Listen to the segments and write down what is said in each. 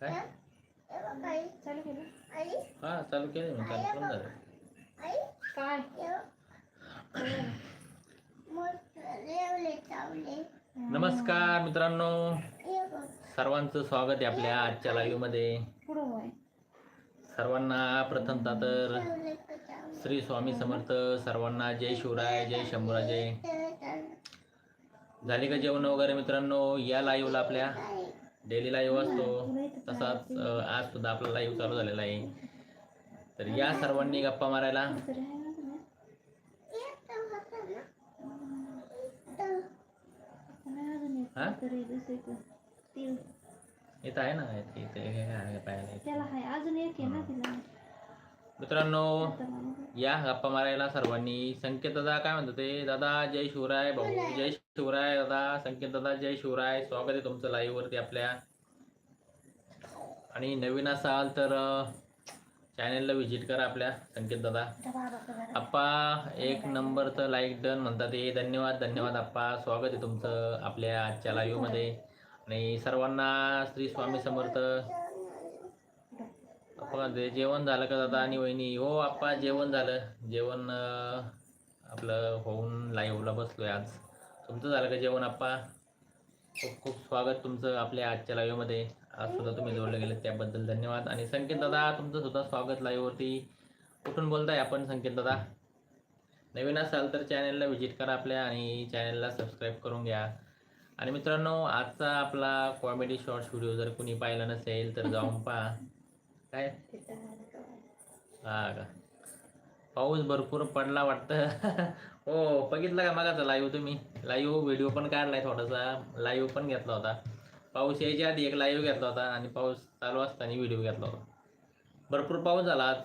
काय? चालू केलं हा चालू केलं मी चालू करून झालं. काय? नमस्कार मित्रांनो. सर्वांचं स्वागत आहे आपल्या आजच्या लाईव्हमध्ये. सर्वांना प्रथमतः तर श्री स्वामी समर्थ सर्वांना जय शिवराय जय शंभूराजे. झाली का जेवण वगैरे मित्रांनो? या लाईव्हला आपल्या. डेली लाईव्ह असतो. तसाच आज सुद्धा आपला लाईव्ह चालू झालेला आहे. तर या सर्वांनी गप्पा मारायला. आहे ना? हा? इथं आहे ना मित्रांनो या गप्पा मारायला सर्वांनी संकेत दादा काय म्हणतो ते दादा जय शिवराय भाऊ जय शिवराय दादा संकेत दादा जय शिवराय. स्वागत आहे तुमचं लाईव्ह वरती आपल्या. आणि नवीन असाल तर चॅनेलला व्हिजिट करा आपल्या संकेत दादा. आप्पा एक नंबरचं लाईक डन म्हणतात ते. धन्यवाद धन्यवाद आप्पा स्वागत आहे तुमचं आपल्या आजच्या लाईव्हमध्ये. आणि सर्वांना श्री स्वामी समर्थ. जेवण झालं का दादा आणि वहिनी? हो आप्पा जेवण झालं. जेवण आपलं होऊन लाईव्हला बसलोय आज. तुमचं झालं का जेवण आप्पा? खूप खूप स्वागत तुमचं आपल्या आजच्या लाईव्हमध्ये आज सुद्धा तुम्ही जोडले गेले त्याबद्दल धन्यवाद. आणि संकेत दादा तुमचं सुद्धा स्वागत लाईव्हवरती कुठून बोलताय आपण संकेत दादा? नवीन असाल तर चॅनलला व्हिजिट करा आपल्या आणि चॅनलला सबस्क्राईब करून घ्या. आणि मित्रांनो आजचा आपला कॉमेडी शॉर्ट्स व्हिडिओ जर कुणी पाहिला नसेल तर जाऊन पहा. काय? हा का? पाऊस भरपूर पडला वाटतं. हो बघितलं का मगाचा लाईव्ह तुम्ही? लाईव्ह व्हिडिओ पण काढलाय थोडासा. लाईव्ह पण घेतला होता. पाऊस यायच्या आधी एक लाईव्ह घेतला होता आणि पाऊस चालू असताना व्हिडिओ घेतला होता. भरपूर पाऊस झाला आज.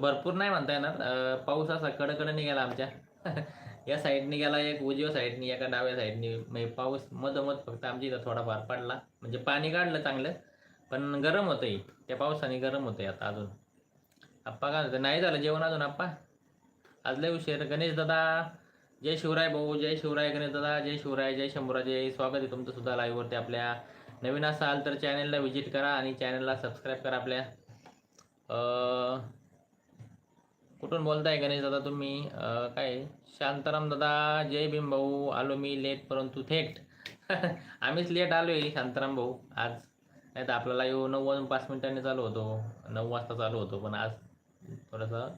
भरपूर नाही म्हणता येणार. पाऊस असा कडकडं निघाला आमच्या. या साईडनी गेला एक उजव्या साईडनी एका डाव्या साईडनी म्हणजे पाऊस मधोमध फक्त आमच्या इथं थोडाफार पडला. म्हणजे पाणी काढलं चांगलं पण गरम होतंय. त्या पावसाने गरम होतंय आता अजून. आप्पा काय होतं नाही झालं जेवण अजून आप्पा? आज विषय उशीर गणेश दादा जय शिवराय भाऊ जय शिवराय गणेश दादा जय शिवराय जय शंभराजय स्वागत आहे तुमचं सुद्धा लाईव्हवरती आपल्या. नवीन असाल तर चॅनलला व्हिजिट करा आणि चॅनलला सबस्क्राईब करा आपल्या. कुठून बोलताय गणेश दादा तुम्ही? काय? शांताराम दादा जय भीम भाऊ आलो मी लेट परंतु थेट. आम्हीच लेट आलोय शांताराम भाऊ. आज नाही तर आपल्याला येऊ नऊ वाजून पाच मिनिटांनी चालू होतो. नऊ वाजता चालू होतो पण आज थोडंसं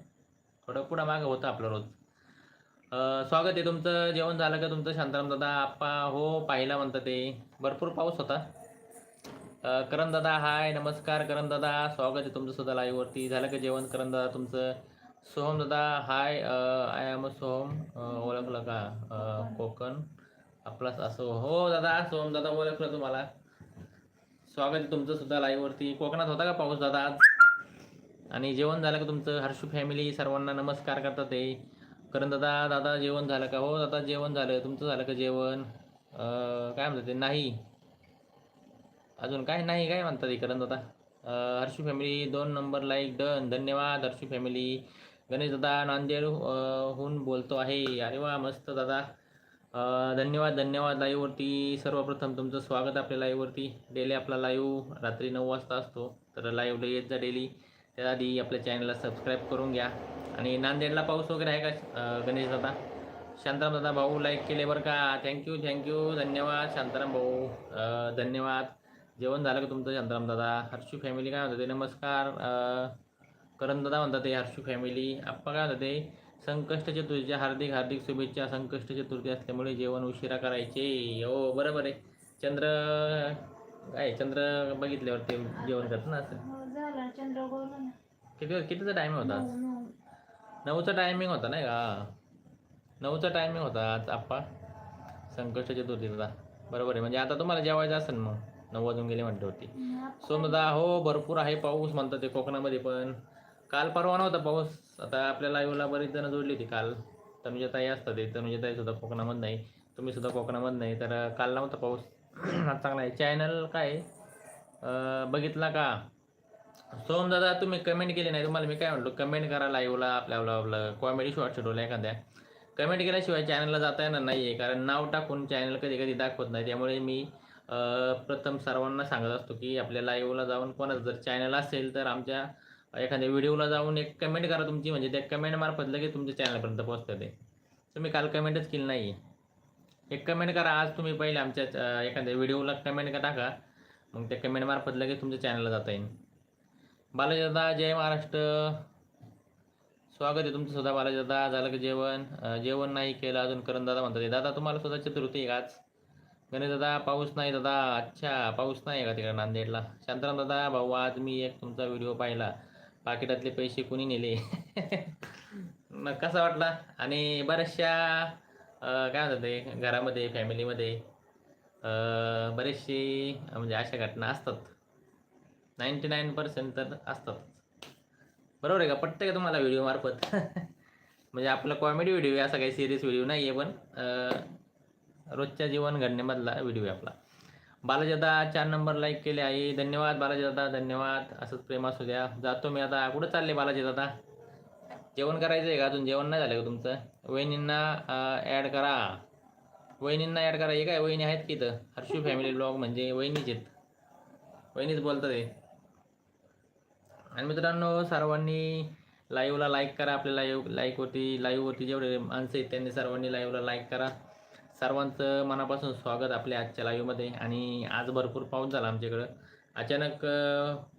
थोडं पुढं मागं होतं आपलं रोज. स्वागत आहे तुमचं. जेवण झालं का तुमचं? शांताराम दादा आप्पा हो पाहिला म्हणतं ते. भरपूर पाऊस होता. करण दादा हाय नमस्कार करण दादा. स्वागत आहे तुमचं सुद्धा लाईव्हवरती झालं का जेवण करण दादा तुमचं? सोहम दादा हाय आय एम सोहम ओळखलं का? कोकण. आपलाच असो हो, हो दादा सोहम दादा ओळखलं तुम्हाला. स्वागत आहे तुमचं सुद्धा लाईव्हवरती कोकणात होता का पाऊस दादा आज? आणि जेवण झालं का तुमचं? हर्षू फॅमिली सर्वांना नमस्कार करतात ते. करण दादा दादा जेवण झालं का? हो दादा जेवण झालं. तुमचं झालं का जेवण? काय म्हणतात ते? नाही. अजून काय? नाही काय म्हणतात ते करण दादा? हर्षू फॅमिली दोन नंबर लाईक डन धन्यवाद हर्षू फॅमिली गणेश दादा नांदेड हून बोलतो आहे. अरे वा मस्त दादा. धन्यवाद धन्यवाद लाईव्हवरती सर्वप्रथम तुमचं स्वागत आपल्या लाईव्हवरती डेली आपला लाईव्ह रात्री नऊ वाजता असतो. तर लाईव्हला येत जा डेली त्याआधी आपल्या चॅनलला सबस्क्राईब करून घ्या. आणि नांदेडला पाऊस वगैरे आहे का गणेश दादा? शांताराम दादा भाऊ लाईक केले बरं का? थँक्यू थँक्यू धन्यवाद शांताराम भाऊ. धन्यवाद. जेवण झालं का तुमचं शांताराम दादा? हर्षू फॅमिली काय म्हणतात ते? नमस्कार. करण दादा म्हणतात ते हर्षू फॅमिली आप्पा काय म्हणतात ते? संकष्ट चतुर्थीच्या हार्दिक हार्दिक शुभेच्छा. संकष्ट चतुर्थी असल्यामुळे जेवण उशिरा करायचे. हो बरोबर आहे. चंद्र काय चंद्र बघितल्यावरती जेवण करत ना असं. किती कितीचा टायमिंग होता. नऊचा टायमिंग होता नाही का? नऊचा टायमिंग होता आज आप्पा. संकष्ट चतुर्थीचा बरोबर आहे. म्हणजे आता तुम्हाला जेवायचं असेल मग. नऊ वाजून गेले म्हणल्यावरती आप- सोमदा हो भरपूर आहे पाऊस म्हणतात ते कोकणामध्ये पण. काल परवा नव्हता पाऊस. आता आपल्या लाईव्हला बरीच जण जोडली होती काल. तनुजाताई असतात ते. तनुजाताई सुद्धा कोकणामध्ये नाही. तुम्ही सुद्धा कोकणामध्ये नाही. तर काल नव्हता पाऊस. आज चांगला आहे. चॅनल काय? बघितला का? सोम दादा तुम्ही कमेंट केली नाही तुम्हाला मी काय म्हणलो कमेंट करा लाईव्हला आपल्या आपलं कॉमेडी शॉर्ट शेड्यूल एखाद्या. कमेंट केल्याशिवाय चॅनलला जाता येणार नाही आहे कारण नाव टाकून चॅनल कधी कधी दाखवत नाही. त्यामुळे मी प्रथम सर्वांना सांगत असतो की आपल्या लाईव्हला जाऊन कोणाचं जर चॅनल असेल तर आमच्या एखाद्या व्हिडिओला जाऊन एक कमेंट करा तुमची म्हणजे त्या कमेंटमार्फत लगेच तुमच्या चॅनलपर्यंत पोहोचतं ते. तुम्ही काल कमेंटच केली नाही एक कमेंट करा आज तुम्ही पहिले आमच्या एखाद्या व्हिडिओला कमेंट का टाका मग त्या कमेंटमार्फत लगेच तुमच्या चॅनलला जाता येईल. बालाजी जय महाराष्ट्र. स्वागत आहे तुमचं सुद्धा बालाजी झालं की जेवण? जेवण नाही केलं अजून करण दादा म्हणतात दादा तुम्हाला सुद्धा चतुर्थी आहे काच गणेश दादा पाऊस नाही दादा. अच्छा पाऊस नाही आहे का तिकडे नांदेडला? शांताराम दादा भाऊ आज मी एक तुमचा व्हिडिओ पाहिला. पाकिटातले पैसे कुणी नेले? मग कसा वाटला? आणि बऱ्याचशा काय म्हणतात ते घरामध्ये फॅमिलीमध्ये बरेचशी म्हणजे अशा घटना असतात. नाईंटी नाईन पर्सेंट तर असतात. बरोबर आहे का? पटतं का तुम्हाला व्हिडिओ मार्फत? म्हणजे आपला कॉमेडी व्हिडिओ आहे असा काही सिरियस व्हिडिओ नाही आहे पण रोजच्या जीवन घडण्यामधला व्हिडिओ आहे आपला. बालाजादा चार नंबर लाईक केले आहे धन्यवाद बालाजादा धन्यवाद. असंच प्रेम असू द्या. जातो मी आता. कुठं चालले बालाजी दादा जेवण करायचं आहे का अजून? जेवण नाही झालं का तुमचं? वहिनींना ॲड करा. वहिनींना ॲड करा. हे काय? वहिनी आहेत की इथं? हर्षू फॅमिली ब्लॉग म्हणजे वहिनीच आहेत. वहिनीच बोलतात ते आणि मित्रांनो सर्वांनी लाईव्हला लाईक करा. आपल्या लाईव्ह लाईकवरती लाईव्हवरती जेवढे माणसं आहेत त्यांनी सर्वांनी लाईव्हला लाईक करा. सर्वांचं मनापासून स्वागत आपल्या आजच्या लाईव्हमध्ये आणि आज भरपूर पाऊस झाला आमच्याकडं. अचानक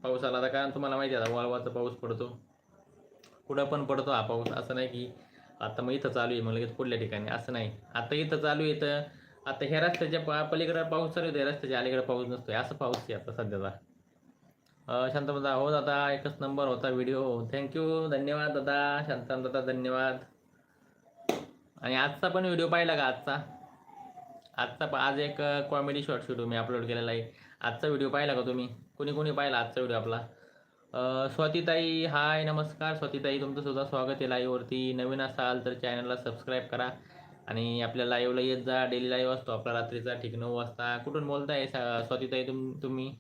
पाऊस आला तर कारण तुम्हाला माहिती आहे आता वळवाचा पाऊस पडतो. कुठं पण पडतो हा पाऊस. असं नाही की आता मग इथं चालू आहे मग लगेच पुढल्या ठिकाणी. असं नाही. आता इथं चालू आहे तर आता ह्या रस्त्याच्या पा पलीकडं पाऊस चालू आहे रस्त्याच्या अलीकडे पाऊस नसतो असं पाऊस आहे आता सध्याचा. अं, दादा हो दादा एकच नंबर होता व्हिडिओ थँक्यू धन्यवाद दादा. शांताम दादा धन्यवाद. आणि आजचा पण व्हिडिओ पाहिला का आजचा? आजचा प- आज एक कॉमेडी शॉर्ट व्हिडिओ मी अपलोड केलेला आहे. आजचा व्हिडिओ पाहिला का तुम्ही? कोणी कोणी पाहिला आजचा व्हिडिओ आपला? स्वातीताई हाय नमस्कार. स्वातीताई तुमचं सुद्धा स्वागत आहे लाईव्हवरती नवीन असाल तर चॅनलला सबस्क्राईब करा. आणि आपल्या लाईव्हला येत जा. डेली लाईव्ह असतो आपला रात्रीचा. ठीक नऊ वाजता. कुठून बोलताय स्वातीताई तुम तुम्ही?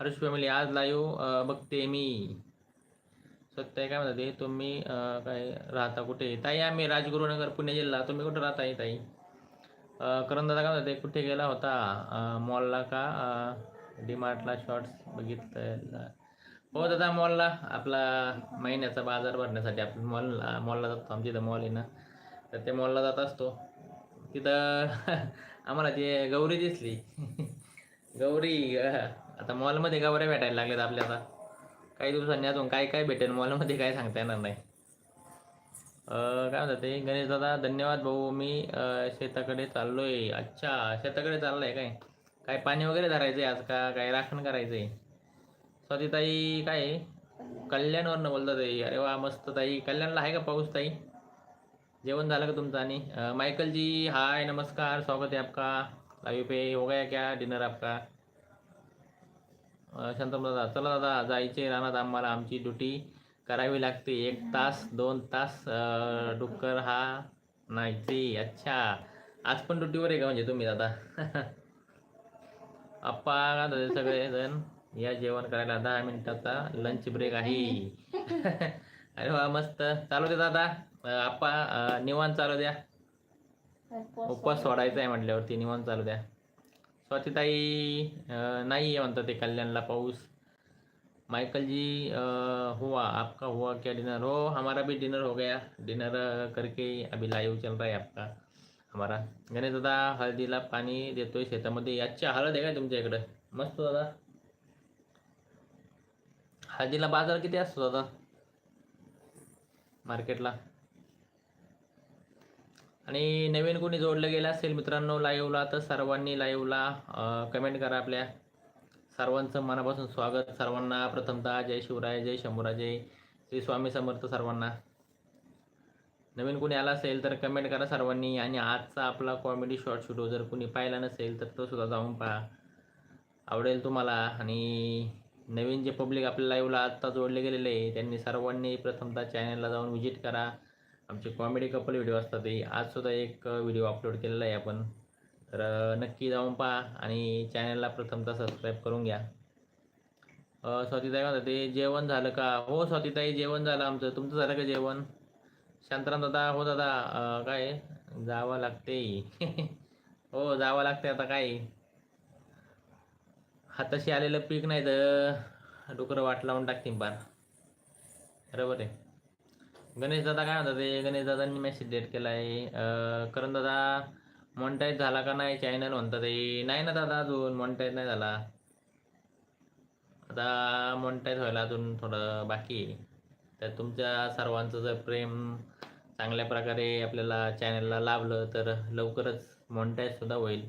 हर्ष फॅमिली आज लाईव्ह बघते मी. सत्य काय म्हणतात ते तुम्ही काय राहता कुठे? ताई आम्ही राजगुरुनगर पुणे जिल्हा. तुम्ही कुठं राहताय ताई? करंदादा करण दादा काय म्हणतात कुठे गेला होता? मॉलला का? डी मार्टला शॉर्ट्स बघितलं हो दादा मॉलला आपला महिन्याचा बाजार भरण्यासाठी आपण मॉलला मॉलला जातो. आमच्या इथं मॉल आहे ना. तर ते मॉलला जात असतो. तिथं आम्हाला ती गौरी दिसली. गौरी आता मॉलमध्ये गौऱ्या भेटायला लागल्यात आपल्या आता? काही दिवसांनी अजून काय काय भेटेल मॉलमध्ये काय सांगता येणार नाही. काय म्हणतात ते? गणेश दादा धन्यवाद भाऊ. मी शेताकडे शेताकडे चाललोय. अच्छा शेताकडे चाललाय काय? काय पाणी वगैरे धरायचं आहे आज का? काय राखण करायचंय? स्वातीताई काय? आहे? कल्याणवरनं बोलतात ताई अरे वा मस्त ताई. कल्याणला आहे का पाऊस ताई? जेवण झालं का तुमचं आणि? मायकलजी मायकल जी हाय नमस्कार. स्वागत है आपका. लाइव पे हो गया क्या? डिनर आपका? शांतम दादा चला दादा जायचे रानात आम्हाला आमची ड्युटी करावी लागते. एक तास दोन तास डुक्कर हा नाहीचे अच्छा. आज पण ड्युटीवर आहे का म्हणजे तुम्ही दादा? आप्पा काय म्हणतात सगळे जण या जेवण करायला दहा मिनिटाचा लंच ब्रेक आहे. अरे वा मस्त. चालू दे दादा. आप्पा निवांत चालू द्या. उपवास सोडायचा आहे म्हटल्यावरती निवांत चालू द्या. स्वातीताई नाही आहे म्हणतात ते कल्याणला पाऊस. माइकल जी हुआ आपका हुआ क्या डिनर हो हमारा भी डिनर हो गया. डिनर करके अभी लाइव चल रहा है आपका हमारा. गणेश दादा हळदीला पाणी देतोय शेतामध्ये. याच्या हळद आहे का तुमच्या इकडं? मस्त दादा. हळदीला बाजार किती असतो दादा? मार्केटला आणि नवीन कोणी जोडलं गेलं असेल मित्रांनो लाईव्हला तर सर्वांनी लाईव्हला कमेंट करा आपल्या. सर्वांचं मनापासून स्वागत. सर्वांना प्रथमतः जय शिवराय जय शंभूराजे श्री स्वामी समर्थ सर्वांना. नवीन कोणी आला असेल तर कमेंट करा सर्वांनी. आणि आजचा आपला कॉमेडी शॉर्ट व्हिडिओ जर कोणी पाहिला नसेल तर तो सुद्धा जाऊन पहा. आवडेल तुम्हाला. आणि नवीन जे पब्लिक आपल्या लाईव्हला आत्ता जोडले गेलेले आहे त्यांनी सर्वांनी प्रथमतः चॅनलला जाऊन व्हिजिट करा. आमचे कॉमेडी कपल व्हिडिओ असतात ते आजसुद्धा एक व्हिडिओ अपलोड केलेला आहे आपण. तर नक्की जाऊन पहा आणि चॅनलला प्रथमतः सबस्क्राईब करून घ्या. स्वातीताई म्हणतात ते जेवण झालं का? हो स्वातीताई जेवण झालं आमचं. तुमचं झालं का जेवण? शांतराम दादा हो दादा काय? जावं लागते हो जावं लागते आता काय? हाताशी आलेलं पीक नाही तर डुकरं वाट लावून टाकतील पार. बरोबर आहे. गणेश दादा काय म्हणतात ते गणेश दादांनी मेसेज डेट केला आहे करण दादा मॉनिटाईज झाला का नाही? चॅनल म्हणतात ते नाही ना दादा अजून मॉनिटाईज नाही झाला. आता मॉनिटाईज व्हायला अजून थोडं बाकी आहे. तर तुमच्या सर्वांचं जर प्रेम चांगल्या प्रकारे आपल्याला चॅनलला लाभलं तर लवकरच मॉनिटाईजसुद्धा होईल.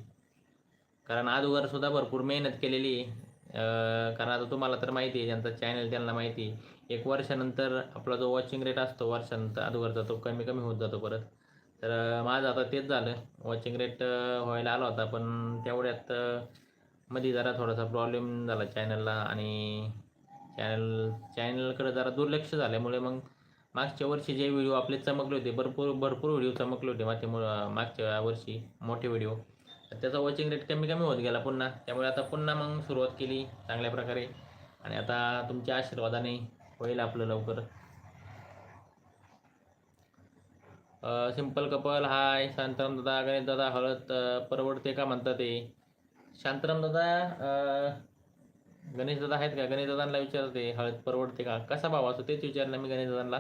कारण अगोदर सुद्धा भरपूर मेहनत केलेली आहे. कारण आता तुम्हाला तर माहिती आहे ज्यांचा चॅनल त्यांना माहिती आहे. एक वर्षानंतर आपला जो वॉचिंग रेट असतो वर्षानंतर अगोदरचा तो कमी कमी होत जातो परत. तर माझं आता तेच झालं. वॉचिंग रेट व्हायला आला होता पण तेवढ्यात मध्ये जरा थोडासा प्रॉब्लेम झाला चॅनलला आणि चॅनल चॅनलकडे जरा दुर्लक्ष झाल्यामुळे मग मागच्या वर्षी जे व्हिडिओ आपले चमकले होते भरपूर भरपूर व्हिडिओ चमकले होते मागच्या मागच्या वर्षी मोठे व्हिडिओ तर त्याचा वॉचिंग रेट कमी कमी होत गेला पुन्हा. त्यामुळे आता पुन्हा मग सुरुवात केली चांगल्या प्रकारे. आणि आता तुमच्या आशीर्वादाने होईल आपलं लवकर. सिंपल कपल हाय शांतराम दादा गणेश दादा हळद परवडते का म्हणतात ते? शांतराम दादा गणेश दादा आहेत का? गणेश दादांना विचारते हळद परवडते का? कसा भाव असतो? तेच विचारलं मी गणेश दादांना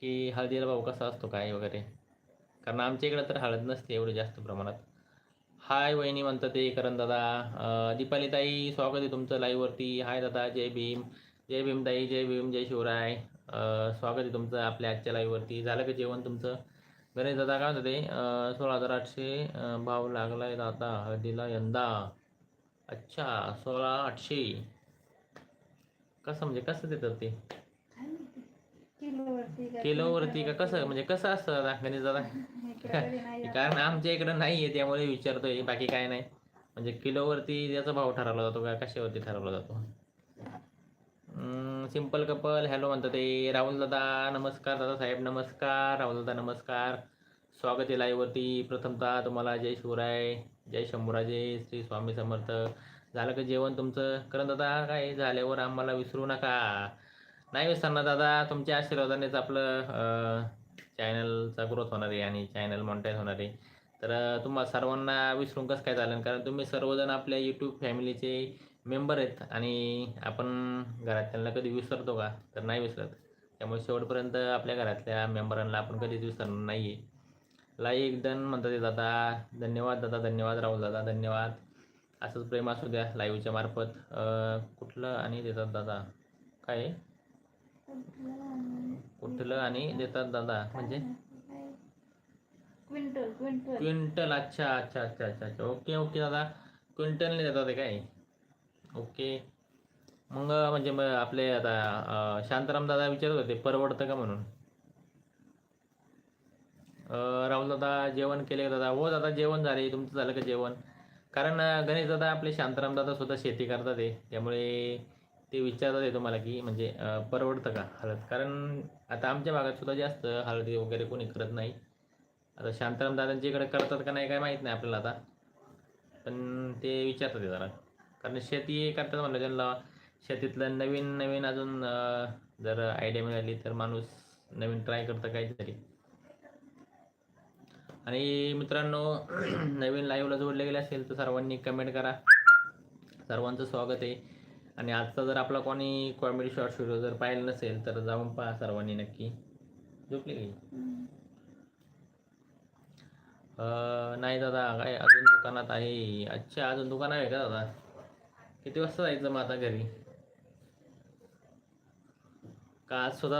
की हळदीला भाव कसा असतो काय वगैरे. कारण आमच्या इकडं तर हळद नसते एवढी जास्त प्रमाणात. हाय वहिनी म्हणतात ते करण दादा. दीपालीताई दीपाली ताई स्वागत आहे तुमचं लाईव्हवरती हाय दादा जय भीम. जय भीम ताई जय भीम जय शिवराय. स्वागत आहे तुमचं आपल्या आजच्या लाईव्हवरती झालं का जेवण तुमचं? गणेश दादा काय म्हणतात ते? सोळा हजार आठशे भाव भाव लागलाय दादा. हळदीला यंदा. अच्छा सोळा आठशे. कसं म्हणजे कसं देतात ते? किलोवरती का कसं? म्हणजे कसं असतं इकडे नाही जात. कारण आमच्या इकडं नाही आहे त्यामुळे विचारतोय बाकी काय नाही. म्हणजे किलोवरती त्याचा भाव ठरवला जातो का? कशावरती ठरवला जातो? सिंपल कपल हॅलो म्हणतात ते. राहुल दादा नमस्कार दादा साहेब नमस्कार. राहुल दादा नमस्कार. स्वागत आहे लाईव्हवरती प्रथमतः तुम्हाला जय शिवराय जय शंभूराजे श्री स्वामी समर्थ. झालं का जेवण तुमचं? करण दादा काय झाल्यावर आम्हाला विसरू नका. नाही विसरणार दादा तुमच्या आशीर्वादानेच आपलं चॅनलचा ग्रोथ होणार आहे आणि चॅनल मॉनिटाईज होणार आहे. तर तुम्हाला तुम्हा सर्वांना विसरून कसं काय झालं कारण तुम्ही सर्वजण आपल्या यूट्यूब फॅमिलीचे मेंबर आहेत आणि आपण घरातल्यांना कधी विसरतो का? तर नाही विसरत. त्यामुळे शेवटपर्यंत आपल्या घरातल्या मेंबरांना आपण कधीच विसरणार नाही आहे लाईक डन म्हणतात ते दादा. धन्यवाद दादा धन्यवाद राहुल दादा धन्यवाद. असंच प्रेम असू द्या लाईव्हच्या मार्फत. कुठलं आणि देतात दादा? काय? आहे? कुठलं आणि देतात दादा म्हणजे? Quintal quintal. क्विंटल अच्छा अच्छा अच्छा अच्छा अच्छा. ओके ओके दादा. क्विंटलने देतात काय? ओके. मग म्हणजे मग आपले आता शांताराम दादा विचारत होते परवडतं का म्हणून? राहुल दादा जेवण केले का दादा? हो दादा जेवण झाले. तुमचं झालं का जेवण? कारण गणेश दादा आपले शांताराम दादा सुद्धा शेती करतात ते त्यामुळे ते विचारतात आहे तुम्हाला की म्हणजे परवडतं का हळद? कारण आता आमच्या भागात सुद्धा जास्त हळदी वगैरे कोणी करत नाही. आता शांताराम दादांच्या इकडे करतात का नाही काय माहीत नाही आपल्याला आता. पण ते विचारतात आहे जरा. कारण शेती करतात म्हणलं त्यांना. शेतीतलं नवीन नवीन अजून जर आयडिया मिळाली तर माणूस नवीन ट्राय करतं काहीतरी. आणि मित्रांनो नवीन लाईव्हला जोडले गेले असेल तर सर्वांनी कमेंट करा. सर्वांचं स्वागत आहे. आणि आजचा जर आपला कोणी कॉमेडी शॉर्ट व्हिडिओ जर पाहिलं नसेल तर जाऊन पहा सर्वांनी नक्की. झोपली की नाही दादा काय अजून दुकानात आहे. अच्छा अजून दुकान आहे का दादा? किती वाजता जायचं मग आता घरी? का आज सुद्धा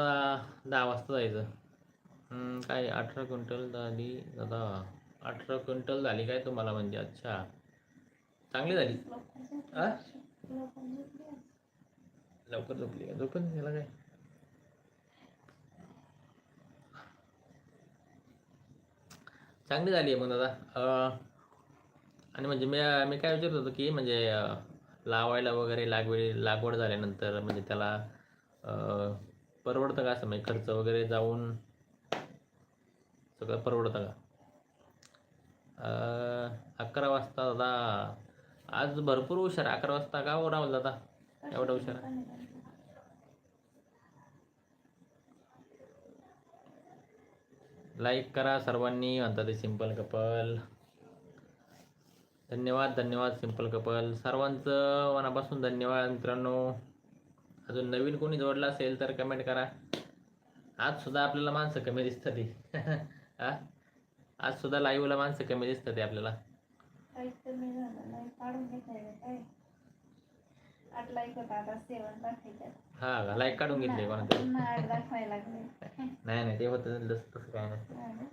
दहा वाजता जायचं? काय अठरा क्विंटल झाली दादा. अठरा क्विंटल झाली काय तुम्हाला म्हणजे? अच्छा. चांगली झाली. लवकर झोपली. का? झोपून गेला काय? चांगली झाली आहे मग दादा. आणि म्हणजे मी मी काय विचारत होतो की म्हणजे लावायला वगैरे लागवड लागवड झाल्यानंतर म्हणजे त्याला परवडतं का असं? म्हणजे खर्च वगैरे जाऊन सगळं परवडतं का? अकरा वाजता दादा आज भरपूर हुशार अकरा वाजता का हो राहुल दादा एवढा हुशार लाईक करा सर्वांनी म्हणतात ते सिंपल कपल धन्यवाद धन्यवाद सिंपल कपल सर्वांचं मनापासून धन्यवाद मित्रांनो. अजून नवीन कोणी जोडला असेल तर कमेंट करा. आज सुद्धा आपल्याला माणसं कमी दिसतात ती आज सुद्धा लाईव्हला माणसं कमी दिसतात ते आपल्याला. काहीच कमी झालं नाही. काढून घेतलंय काय आठ लाईक होता आता सेवन दाखवायच्यात हा लाईक काढून घेतली पुन्हा आठ दाखवायला लागले. नाही नाही ते होतं तसं काय नाही. हा ना.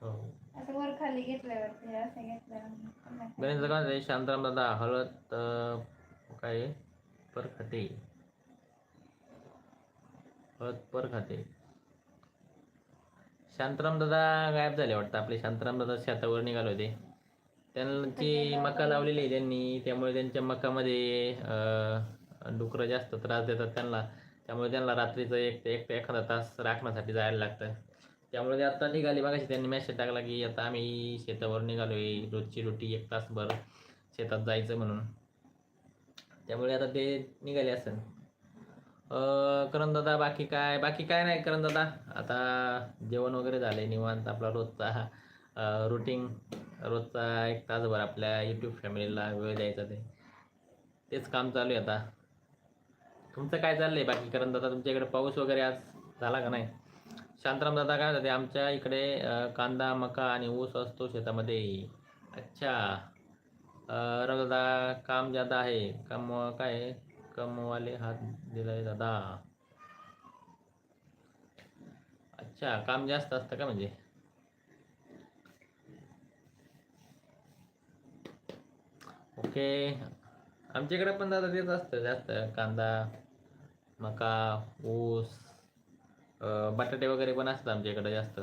हो. असं वर खाली घेतल्यावरती असं घेतल्यावर पुन्हा खाली. शांताराम दादा हळद अं, काय? पर खाते हळद पर खाते शांताराम दादा गायब झाले वाटतं आपले. शांताराम दादा शेतावर निघाले होते. त्यांची मका लावलेली आहे त्यांनी त्यामुळे त्यांच्या मकामध्ये डुकरं जास्त त्रास देतात त्यांना. त्यामुळे त्यांना रात्रीचं एक एक ते एखादा तास राखण्यासाठी जायला लागतं. त्यामुळे ते आता निघाले मागाशी त्यांनी मेसेज टाकला की आता आम्ही शेतावर निघालो आहे रोजची रोटी एक तासभर शेतात जायचं म्हणून. त्यामुळे आता ते निघाले असेल करण दादा बाकी काय? बाकी काय नाही करण दादा आता जेवण वगैरे झाले निवांत आपला रोजचा रुटीन रोजचा एक तासभर आपल्या यूट्यूब फॅमिलीला वेळ द्यायचा ते. तेच काम चालू आहे आता. तुमचं काय चाललं आहे बाकी कारण दादा तुमच्या इकडे पाऊस वगैरे आज झाला का नाही? शांताराम दादा काय होते आमच्या इकडे कांदा मका आणि ऊस असतो शेतामध्ये. अच्छा. अं, दादा काम जादा आहे काम काय आहे? कमवाले हात दिलाय दादा. अच्छा काम जास्त असतं का म्हणजे? ओके. आमच्याकडे पण दादा तेच असतं जास्त कांदा मका ऊस बटाटे वगैरे पण असतात आमच्याकडे जास्त.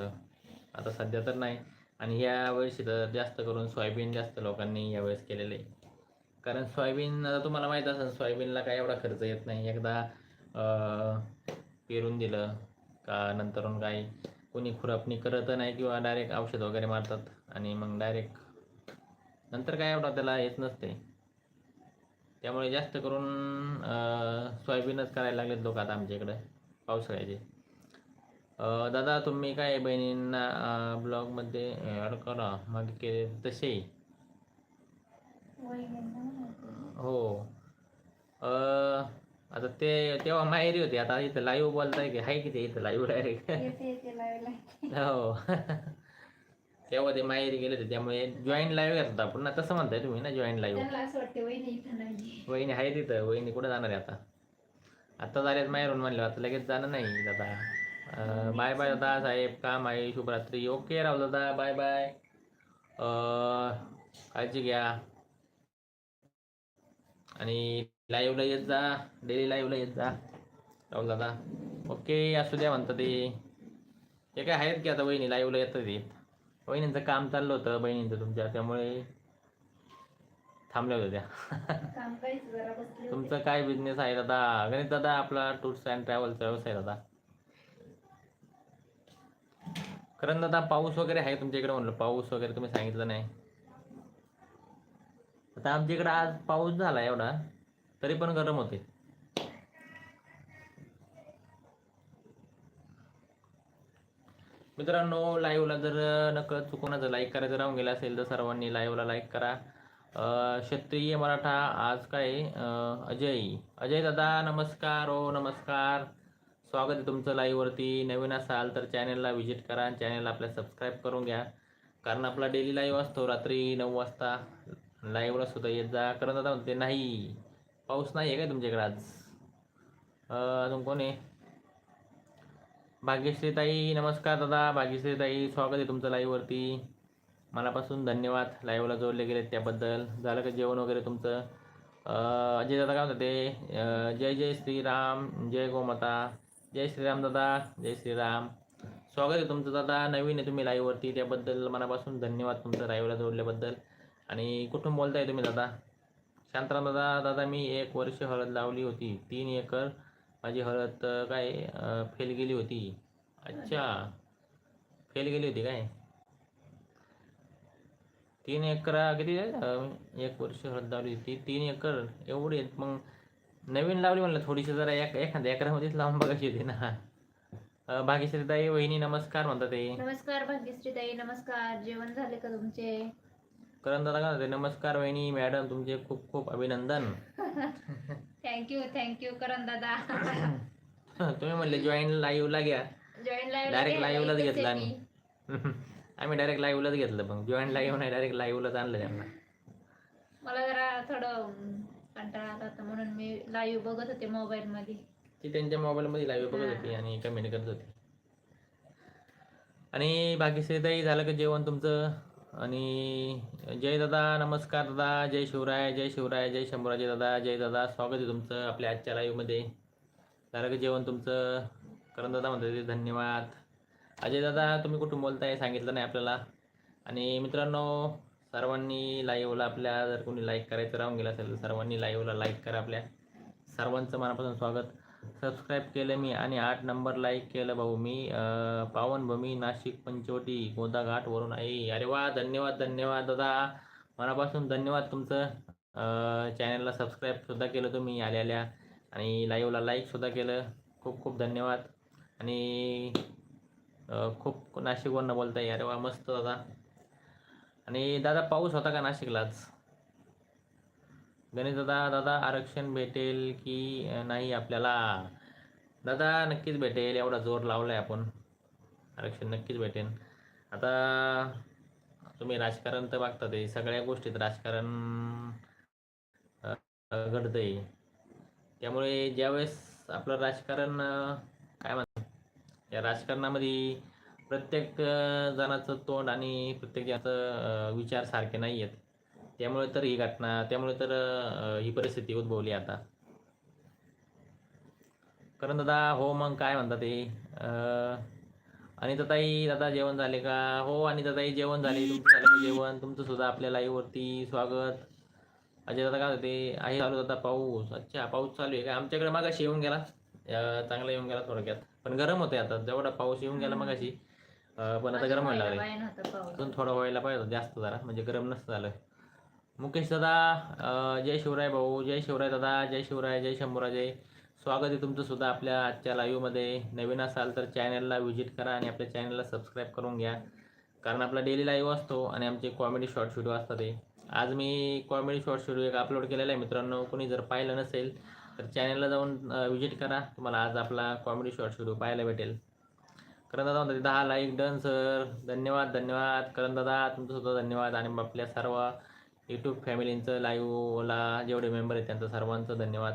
आता सध्या तर नाही. आणि यावेळेस तर जास्त करून सोयाबीन जास्त लोकांनी यावेळेस केलेलं. आहे कारण सोयाबीन आता तुम्हाला माहीत असेल सोयाबीनला काय एवढा खर्च येत नाही. एकदा पेरून दिलं का नंतरून काही कोणी खुरपणी करत नाही किंवा डायरेक्ट औषध वगैरे मारतात. आणि मग डायरेक्ट नंतर काय एवढा त्याला येत नसते. त्यामुळे जास्त करून सोयाबीनच करायला लागलेत लोक आता आमच्या इकडं पावसाळ्याचे. दादा तुम्ही काय बहिणींना ब्लॉगमध्ये ॲड करा मागे केले तसे. हो. आता ते तेव्हा माहेरी होते आता इथं लाईव्ह बोलताय की आहे की ते इथं लाईव्ह डायरेक्ट? हो. तेव्हा ते माहेरी गेले होते त्यामुळे जॉईंट लाईव्ह घेत होता पुन्हा तसं म्हणताय तुम्ही ना जॉईंट लाईव्ह त्यांना असं वाटतं वहिनी इथं नाही वहिनी आहे तिथं वहिनी कुठं जाणार आहे आता? आता झालेत माहेरून म्हणलं आता लगेच जाणं नाही दादा. बाय बाय दादा साहेब काम आहे शुभरात्री ओके राव दादा बाय बाय काळजी घ्या. आणि लाईव्हला येत जा डेली लाईव्हला येत जा राहुल दादा. ओके असू द्या म्हणतं ते. काय आहेत की आता वहिनी लाईव्हला येतं ते? वहिनींचं काम चाललं होतं बहिणींचं तुमच्या त्यामुळे थांबल्या होत्या त्या. होते. तुमचं काय बिझनेस आहे दादा? गणित दादा आपला टूर्स अँड ट्रॅव्हलचा व्यवसाय दादा. कारण दादा पाऊस वगैरे आहे तुमच्या इकडे म्हणलं पाऊस वगैरे तुम्ही सांगितलं नाही. आता आमच्या इकडे आज पाऊस झाला एवढा तरी पण गरम होते. मित्रांनो लाईव्हला जर नकळत चुकून लाईक करायचं राहून गेलं असेल तर सर्वांनी लाईव्हला लाईक करा. क्षत्रिय मराठा आज काय अजय. अजय दादा नमस्कार. ओ नमस्कार. स्वागत आहे तुमचं लाईव्हवरती नवीन असाल तर चॅनलला व्हिजिट करा आणि चॅनलला आपल्या सबस्क्राईब करून घ्या. कारण आपला डेली लाईव्ह असतो रात्री नऊ वाजता. लाईव्हला सुद्धा येत जा. कारण दादा म्हणते नाही. पाऊस नाही आहे काय तुमच्याकडे आज? अजून कोण आहे? भाग्यश्री ताई नमस्कार दादा. भाग्यश्री ताई स्वागत आहे तुमचं लाईव्हवरती मनापासून धन्यवाद. लाईव्हला जोडले गेले त्याबद्दल. झालं का जेवण वगैरे तुमचं? अजय दादा काय म्हणतात ते? जय जय श्रीराम. जय गोमाता. जय श्रीराम दादा. जय श्रीराम. स्वागत आहे तुमचं दादा. नवीन आहे तुम्ही लाईव्हवरती त्याबद्दल मनापासून धन्यवाद तुमचं लाईव्हला जोडल्याबद्दल. आणि कुठून बोलताय तुम्ही दादा? शांतराम दादा. दादा मी एक वर्ष हळद लावली होती. तीन एकर माझी हळद काय फेल गेली होती. अच्छा. फेल गेली होती काय? तीन एकरा किती एक वर्ष हळद लावली होती. तीन एकर एवढी आहेत. मग नवीन लावली म्हणलं थोडीशी जरा एक एखाद्या एकरामध्येच लावून बघायची होती ना. अं, भाग्यश्री ताई वहिनी नमस्कार म्हणतात ते. नमस्कार भाग्यश्री ताई नमस्कार. जेवण झाले का तुमचे? करण दादा म्हणते नमस्कार वहिनी मॅडम तुमचे खूप खूप अभिनंदन. थँक्यू थँक्यू करण दादा. तुम्ही म्हणले जॉईन लाईव्हला घ्या. जॉईन Direct live लाच घेतला आम्ही. आम्ही डायरेक्ट लाईव्हलाच घेतलं मग जॉईन लाईव्ह नाही डायरेक्ट लाईव्हलाच आणलं त्यांना. मला जरा थोडं कंटाळा आला होता म्हणून मी लाईव्ह बघत होते मोबाईल मध्ये. ती त्यांच्या मोबाईलमध्ये लाईव्ह बघत होती आणि कमेंट करत होती. आणि बाकी ताई झालं का जेवण तुमचं? आणि जय दादा नमस्कार दादा जय शिवराय जय शिवराय जय शंभूराजे दादा जय दादा स्वागत आहे तुमचं आपल्या आजच्या लाईव्हमध्ये दारक जेवण तुमचं करण दादा म्हणतात धन्यवाद. अजय दादा तुम्ही कुठून बोलताय सांगितलं नाही आपल्याला. आणि मित्रांनो सर्वांनी लाईव्हला आपल्या जर कोणी लाईक करायचं राहून गेलं असेल तर सर्वांनी लाईव्हला लाईक करा आपल्या. सर्वांचं मनापासून स्वागत. सबस्क्राईब केलं मी आणि आठ नंबर लाईक केलं भाऊ. मी पावनभूमी नाशिक पंचवटी गोदाघाटवरून आई आहे. अरे वा धन्यवाद धन्यवाद दादा. मनापासून धन्यवाद तुमचं. चॅनलला सबस्क्राईबसुद्धा केलं तुम्ही आल्या आल्या आणि लाईव्हला लाईकसुद्धा केलं. खूप खूप धन्यवाद. आणि खूप नाशिकवरनं बोलताय. अरे वा मस्त दादा. आणि दादा पाऊस होता का नाशिकलाच गणेश दादा दादा आरक्षण भेटेल की नाही आपल्याला? दादा नक्कीच भेटेल. एवढा जोर लावलाय आपण. आरक्षण नक्कीच भेटेल. आता तुम्ही राजकारण तर बघता ते सगळ्या गोष्टीत राजकारण घडतं घडतंय. त्यामुळे ज्यावेळेस आपलं राजकारण काय म्हणतात? या राजकारणामध्ये प्रत्येक जणाचं तोंड आणि प्रत्येक जणाचं विचार सारखे नाही आहेत त्यामुळे तर ही घटना त्यामुळे तर ही परिस्थिती उद्भवली आता. कारण दादा हो मग काय म्हणतात ते अं, अनिता ताई दादा जेवण झाले का? हो अनिता ताई जेवण झाले. तुमचं झालं जेवण? तुमचं सुद्धा आपल्या लाईव्हवरती स्वागत. अजय दादा काय होते? आहे चालू दादा पाऊस. अच्छा पाऊस चालू आहे का? आमच्याकडे मागाशी येऊन गेला. चांगला येऊन गेला थोडक्यात. पण गरम होते आता. जेवढा पाऊस येऊन गेला मगाशी. पण आता गरम व्हायला लागले अजून थोडं व्हायला पाहिजे जास्त जरा. म्हणजे गरम नसतं झालं. मुकेश दादा जय शिवराय भाऊ जय शिवराय दादा जय शिवराय जय शंभूराजय स्वागत आहे तुमचं सुद्धा आपल्या आजच्या लाईव्हमध्ये नवीन असाल तर चॅनलला व्हिजिट करा आणि आपल्या चॅनलला सबस्क्राईब करून घ्या. कारण आपला डेली लाईव्ह असतो आणि आमचे कॉमेडी शॉर्ट व्हिडिओ असतात ते. आज मी कॉमेडी शॉर्ट व्हिडिओ एक अपलोड केलेला आहे मित्रांनो. कोणी जर पाहिलं नसेल तर चॅनलला जाऊन व्हिजिट करा. तुम्हाला आज आपला कॉमेडी शॉर्ट व्हिडिओ पाहायला भेटेल. करण दादा म्हणतात दहा लाईक डन सर धन्यवाद धन्यवाद. करण दादा तुमचं सुद्धा धन्यवाद आणि आपल्या सर्व यूट्यूब फॅमिलींचं लाईव्हला जेवढे मेंबर आहेत त्यांचं सर्वांचं धन्यवाद.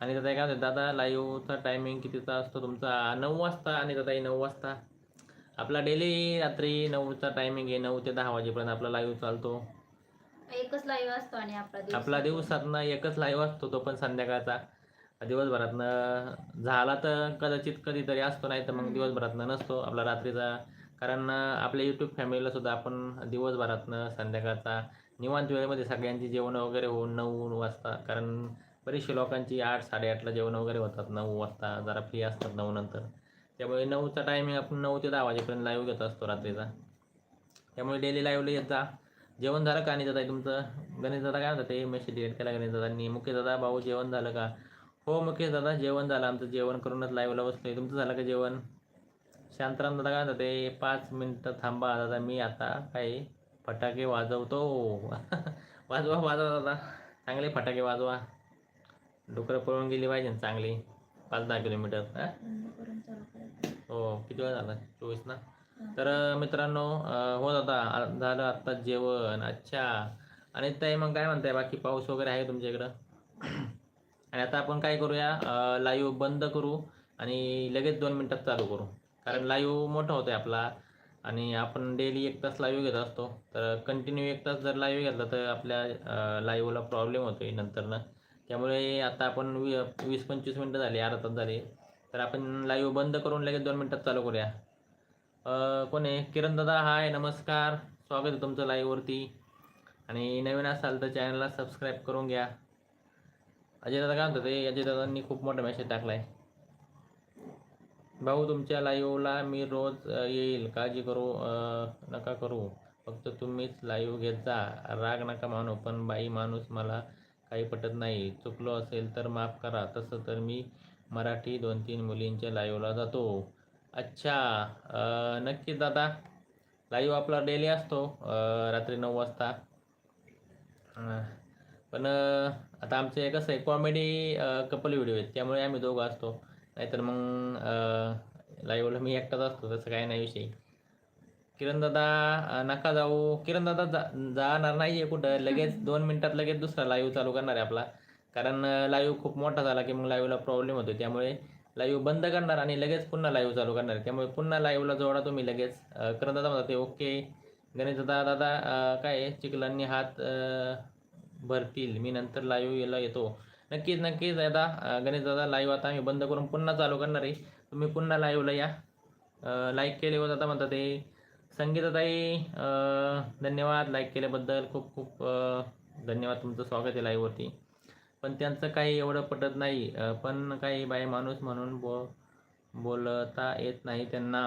आणि दादा काय म्हणतात दादा लाईव्हचा टायमिंग कितीचा असतो तुमचा? नऊ वाजता आणि दादाही नऊ वाजता. आपला डेली रात्री नऊचा टायमिंग आहे नऊ ते दहा वाजेपर्यंत आपला लाईव्ह चालतो. एकच लाईव्ह असतो आणि आपला आपला दिवसातनं एकच लाईव्ह असतो तो पण संध्याकाळचा. दिवसभरातनं झाला तर कदाचित कधीतरी असतो नाही तर मग दिवसभरातनं नसतो आपला रात्रीचा. कारण आपल्या यूट्यूब फॅमिलीला सुद्धा आपण दिवसभरातनं संध्याकाळचा निवांत वेळेमध्ये सगळ्यांची जेवणं वगैरे होऊन नऊ वाजता. कारण बरेचसे लोकांची आठ साडेआठला जेवणं वगैरे होतात नऊ वाजता. जरा फ्री असतात नऊ नंतर. त्यामुळे नऊचा टायमिंग आपण नऊ ते दहा वाजेपर्यंत लाईव्ह घेत असतो रात्रीचा. त्यामुळे डेली लाईव्हला येत जा. जेवण झालं का आणि दादा तुमचं? गणेश दादा काय म्हणतात ते? मेसेज डिलीट केला गणेश दादांनी मुकेश दादा भाऊ जेवण झालं का? हो मुकेश दादा जेवण झालं. आमचं जेवण करूनच लाईव्हला बसतोय तुमचं झालं का जेवण? शांतराम दादा काय म्हणतात ते? पाच मिनटं थांबा दादा. मी आता काय फटाके वाजवतो. वाजवा वाजवा दादा. चांगले फटाके वाजवा. डुकरं पळून गेली पाहिजे ना चांगली. पाच दहा किलोमीटर हो? किती वेळ झाला? चोवीस ना? तर मित्रांनो हो दादा झालं आत्ता जेवण. अच्छा. आणि ताई मग काय म्हणताय? बाकी पाऊस वगैरे आहे तुमच्या इकडं आणि आता आपण काय करूया? लाईव्ह बंद करू आणि लगेच दोन मिनटात चालू करू. कारण लाईव्ह मोठा होतोय आपला. आणि आपण डेली एक तास लाईव्ह घेत असतो. तर कंटिन्यू एक तास जर लाईव्ह घेतला तर आपल्या लाईव्हला प्रॉब्लेम होतो आहे नंतरनं. त्यामुळे आता आपण वी वीस पंचवीस मिनटं झाली अर्धा तास झाले. तर आपण लाईव्ह बंद करून लगेच दोन मिनटात चालू करूया. कोण आहे? किरण दादा हाय नमस्कार. स्वागत आहे तुमचं लाईव्हवरती आणि नवीन असाल तर चॅनलला सबस्क्राईब करून घ्या. अजय दादा काय म्हणतात ते अजय दादांनी खूप मोठा मेसेज टाकला आहे भाऊ तुमच्या लाईव्हला मी रोज येईल. काळजी करू नका करू. फक्त तुम्हीच लाईव्ह घेत जा. राग नका मानू पण बाई माणूस मला काही पटत नाही. चुकलो असेल तर माफ करा. तसं तर मी मराठी दोन तीन मुलींच्या लाईव्हला जातो. अच्छा नक्कीच दादा. लाईव्ह आपला डेली असतो रात्री नऊ वाजता. पण आता आमचे कसं आहे कॉमेडी कपल व्हिडिओ आहेत. त्यामुळे आम्ही दोघं असतो. नाहीतर मग लाईव्हला मी एकटाच असतो तसं काही नाही विषय. किरण दादा अं, नका जाऊ. किरण दादा जा जाणार नाही आहे कुठं. लगेच दोन मिनटात लगेच दुसरा लाईव्ह चालू करणार आहे आपला. कारण लाईव्ह खूप मोठा झाला की मग लाईव्हला प्रॉब्लेम होतो त्यामुळे लाईव्ह बंद करणार आणि लगेच पुन्हा लाईव्ह चालू करणार आहे. त्यामुळे पुन्हा लाईव्हला जोडा तुम्ही लगेच. अं, किरण दादा म्हणतात ओके. गणेश दादा काय आहे, चिखलांनी हात भरतील. मी नंतर लाईव्ह यायला येतो. नक्कीच नक्कीच. दादा गणेश दादा लाईव्ह आता आम्ही बंद करून पुन्हा चालू करणार आहे. तुम्ही पुन्हा लाईव्हला या. लाईक केले होत आता म्हणतात ते संगीताताई धन्यवाद. लाईक केल्याबद्दल खूप खूप धन्यवाद. तुमचं स्वागत आहे लाईव्हवरती पण त्यांचं काही एवढं पटत नाही. पण काही बाई माणूस म्हणून बो बोलता येत नाही त्यांना.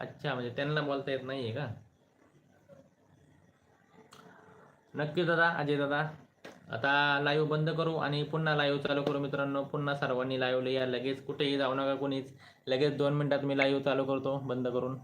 अच्छा म्हणजे त्यांना बोलता येत नाही आहे का? नक्की दादा अजय दादा. आता लाईव्ह बंद करू आणि पुन्हा लाईव्ह चालू करू मित्रांनो. पुन्हा सर्वांनी लाईव्हला या. लगेच कुठेही जाऊ नका कोणीच. लगेच दोन मिनिटात मी लाईव्ह चालू करतो बंद करून.